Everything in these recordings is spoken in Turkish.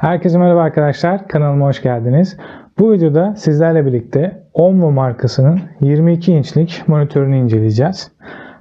Herkese merhaba arkadaşlar. Kanalıma hoş geldiniz. Bu videoda sizlerle birlikte Onvo markasının 22 inçlik monitörünü inceleyeceğiz.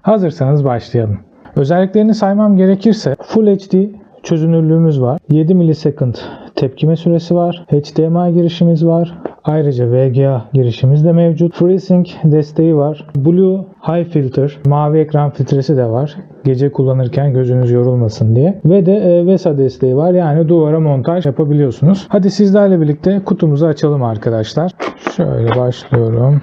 Hazırsanız başlayalım. Özelliklerini saymam gerekirse Full HD çözünürlüğümüz var. 7 millisecond tepkime süresi var. HDMI girişimiz var. Ayrıca VGA girişimiz de mevcut. FreeSync desteği var. Blue High Filter, mavi ekran filtresi de var. Gece kullanırken gözünüz yorulmasın diye. Ve de e, VESA desteği var. Yani duvara montaj yapabiliyorsunuz. Hadi sizlerle birlikte kutumuzu açalım arkadaşlar. Şöyle başlıyorum.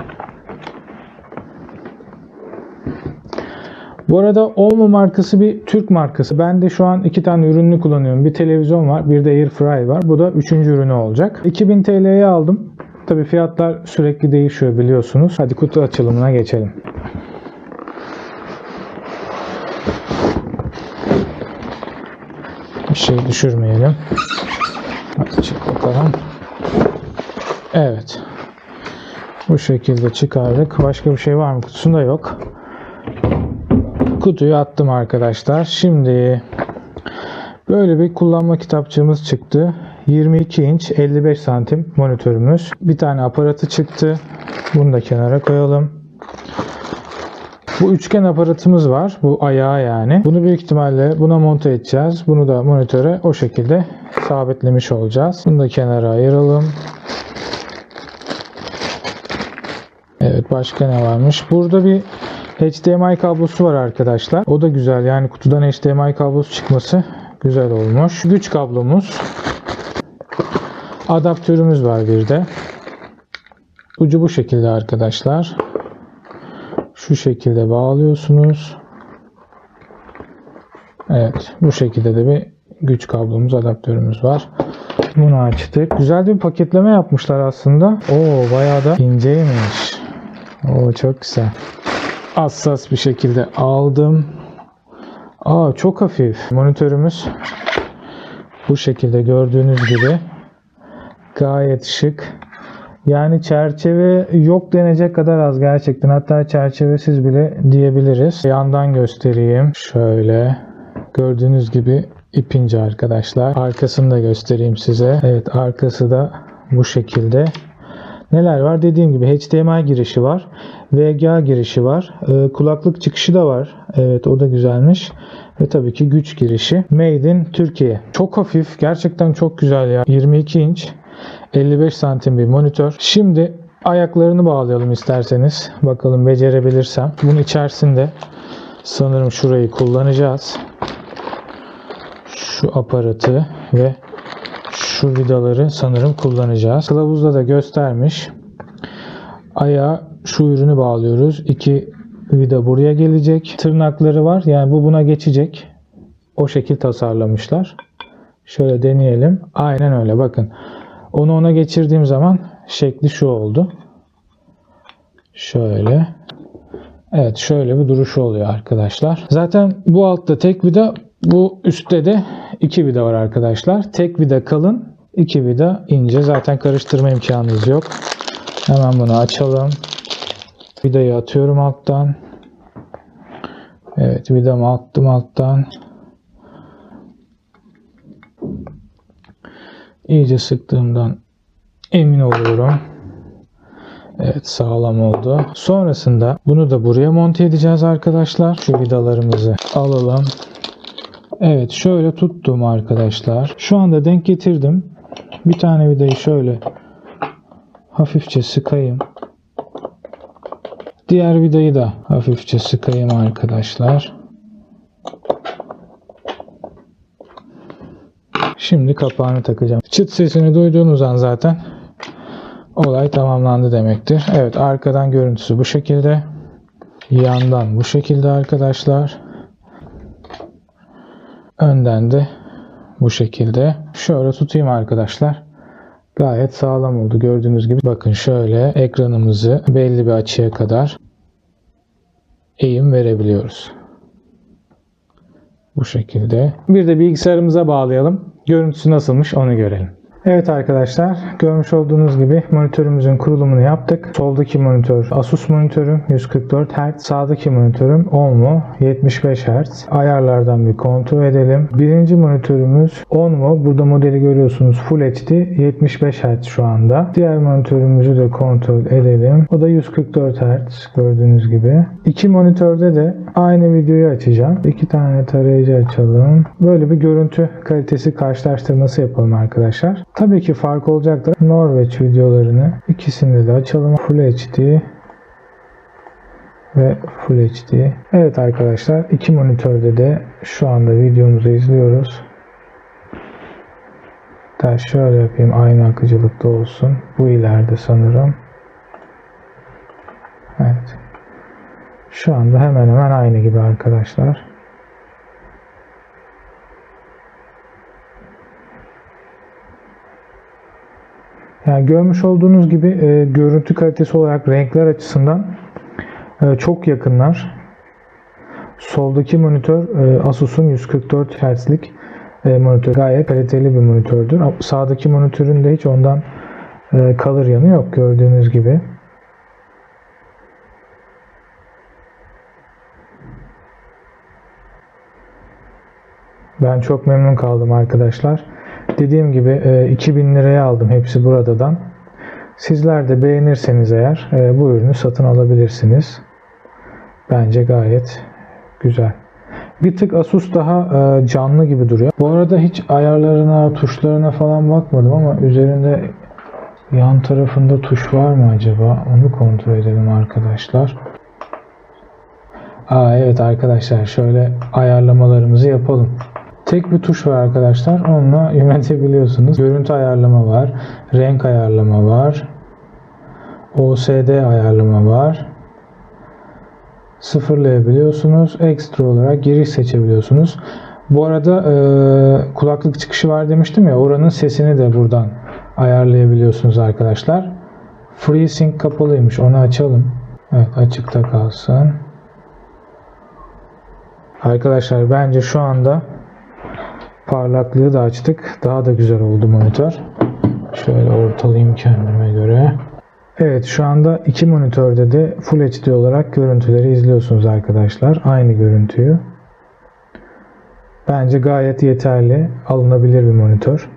Bu arada Olmo markası bir Türk markası. Ben de şu an iki tane ürününü kullanıyorum. Bir televizyon var, bir de Airfryer var. Bu da üçüncü ürünü olacak. 2000 TL'ye aldım. Tabi fiyatlar sürekli değişiyor biliyorsunuz. Hadi kutu açılımına geçelim. Bir şey düşürmeyelim. Çık bakalım. Evet. Bu şekilde çıkardık. Başka bir şey var mı? Kutusunda yok. Kutuyu attım arkadaşlar. Şimdi böyle bir kullanma kitapçığımız çıktı. 22 inç 55 santim monitörümüz. Bir tane aparatı çıktı. Bunu da kenara koyalım. Bu üçgen aparatımız var. Bu ayağı yani. Bunu büyük ihtimalle buna monte edeceğiz. Bunu da monitöre o şekilde sabitlemiş olacağız. Bunu da kenara ayıralım. Evet başka ne varmış? Burada bir HDMI kablosu var arkadaşlar. O da güzel. Yani kutudan HDMI kablosu çıkması güzel olmuş. Güç kablomuz. Adaptörümüz var bir de. Ucu bu şekilde arkadaşlar. Şu şekilde bağlıyorsunuz. Evet. Bu şekilde de bir güç kablomuz, adaptörümüz var. Bunu açtık. Güzel bir paketleme yapmışlar aslında. Oo bayağı da inceymiş. Oo çok güzel. Hassas bir şekilde aldım. Aa çok hafif. Monitörümüz bu şekilde gördüğünüz gibi gayet şık. Yani çerçeve yok denecek kadar az gerçekten. Hatta çerçevesiz bile diyebiliriz. Yandan göstereyim. Şöyle. Gördüğünüz gibi ipince arkadaşlar. Arkasını da göstereyim size. Evet arkası da bu şekilde. Neler var? Dediğim gibi HDMI girişi var. VGA girişi var. Ee, kulaklık çıkışı da var. Evet o da güzelmiş. Ve tabii ki güç girişi. Made in Türkiye. Çok hafif. Gerçekten çok güzel ya. 22 inç. 55 santim bir monitör. Şimdi ayaklarını bağlayalım isterseniz. Bakalım becerebilirsem. Bunun içerisinde sanırım şurayı kullanacağız. Şu aparatı ve şu vidaları sanırım kullanacağız. Kılavuzda da göstermiş. Ayağa şu ürünü bağlıyoruz. İki vida buraya gelecek. Tırnakları var. Yani bu buna geçecek. O şekil tasarlamışlar. Şöyle deneyelim. Aynen öyle bakın. Onu ona geçirdiğim zaman şekli şu oldu. Şöyle. Evet şöyle bir duruşu oluyor arkadaşlar. Zaten bu altta tek vida bu üstte de iki vida var arkadaşlar. Tek vida kalın, iki vida ince. Zaten karıştırma imkanınız yok. Hemen bunu açalım. Vidayı atıyorum alttan. Evet vidamı attım alttan. İyice sıktığımdan emin oluyorum. Evet sağlam oldu. Sonrasında bunu da buraya monte edeceğiz arkadaşlar. Şu vidalarımızı alalım. Evet şöyle tuttum arkadaşlar. Şu anda denk getirdim. Bir tane vidayı şöyle hafifçe sıkayım. Diğer vidayı da hafifçe sıkayım arkadaşlar. Şimdi kapağını takacağım. Çıt sesini duyduğunuz an zaten olay tamamlandı demektir. Evet arkadan görüntüsü bu şekilde. Yandan bu şekilde arkadaşlar. Önden de bu şekilde. Şöyle tutayım arkadaşlar. Gayet sağlam oldu gördüğünüz gibi. Bakın şöyle ekranımızı belli bir açıya kadar eğim verebiliyoruz. Bu şekilde. Bir de bilgisayarımıza bağlayalım. Görüntüsü nasılmış onu görelim. Evet arkadaşlar görmüş olduğunuz gibi monitörümüzün kurulumunu yaptık. Soldaki monitör Asus monitörüm 144 Hz. Sağdaki monitörüm Onvo 75 Hz. Ayarlardan bir kontrol edelim. Birinci monitörümüz Onvo. Burada modeli görüyorsunuz Full HD 75 Hz şu anda. Diğer monitörümüzü de kontrol edelim. O da 144 Hz gördüğünüz gibi. İki monitörde de aynı videoyu açacağım. İki tane tarayıcı açalım. Böyle bir görüntü kalitesi karşılaştırması yapalım arkadaşlar. Tabii ki fark olacaktır. Norveç videolarını ikisini de açalım. Full HD ve Full HD. Evet arkadaşlar iki monitörde de şu anda videomuzu izliyoruz. Da şöyle yapayım aynı akıcılıkta olsun. Bu ileride sanırım. Evet. Şu anda hemen hemen aynı gibi arkadaşlar. Yani görmüş olduğunuz gibi e, görüntü kalitesi olarak renkler açısından e, çok yakınlar. Soldaki monitör e, Asus'un 144 Hz'lik e, monitör. Gayet kaliteli bir monitördür. Sağdaki monitörün de hiç ondan e, kalır yanı yok gördüğünüz gibi. Ben çok memnun kaldım arkadaşlar. Dediğim gibi e, 2000 liraya aldım hepsi buradan. Sizler de beğenirseniz eğer e, bu ürünü satın alabilirsiniz. Bence gayet güzel. Bir tık Asus daha e, canlı gibi duruyor. Bu arada hiç ayarlarına, tuşlarına falan bakmadım ama üzerinde yan tarafında tuş var mı acaba? Onu kontrol edelim arkadaşlar. Aa evet arkadaşlar şöyle ayarlamalarımızı yapalım. Tek bir tuş var arkadaşlar. Onunla yönetebiliyorsunuz. Görüntü ayarlama var. Renk ayarlama var. OSD ayarlama var. Sıfırlayabiliyorsunuz. Ekstra olarak giriş seçebiliyorsunuz. Bu arada e, kulaklık çıkışı var demiştim ya. Oranın sesini de buradan ayarlayabiliyorsunuz arkadaşlar. FreeSync kapalıymış. Onu açalım. Evet açıkta kalsın. Arkadaşlar bence şu anda Parlaklığı da açtık. Daha da güzel oldu monitör. Şöyle ortalayayım kendime göre. Evet şu anda iki monitörde de Full HD olarak görüntüleri izliyorsunuz arkadaşlar. Aynı görüntüyü. Bence gayet yeterli. Alınabilir bir monitör.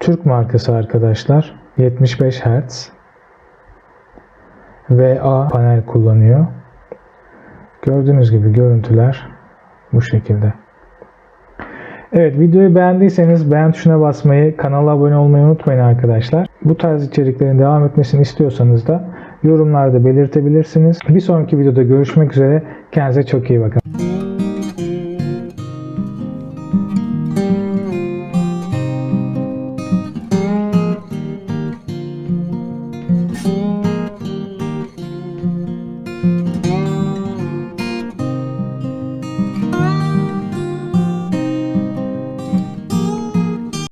Türk markası arkadaşlar. 75 Hz. VA panel kullanıyor. Gördüğünüz gibi görüntüler bu şekilde. Evet videoyu beğendiyseniz beğen tuşuna basmayı, kanala abone olmayı unutmayın arkadaşlar. Bu tarz içeriklerin devam etmesini istiyorsanız da yorumlarda belirtebilirsiniz. Bir sonraki videoda görüşmek üzere. Kendinize çok iyi bakın.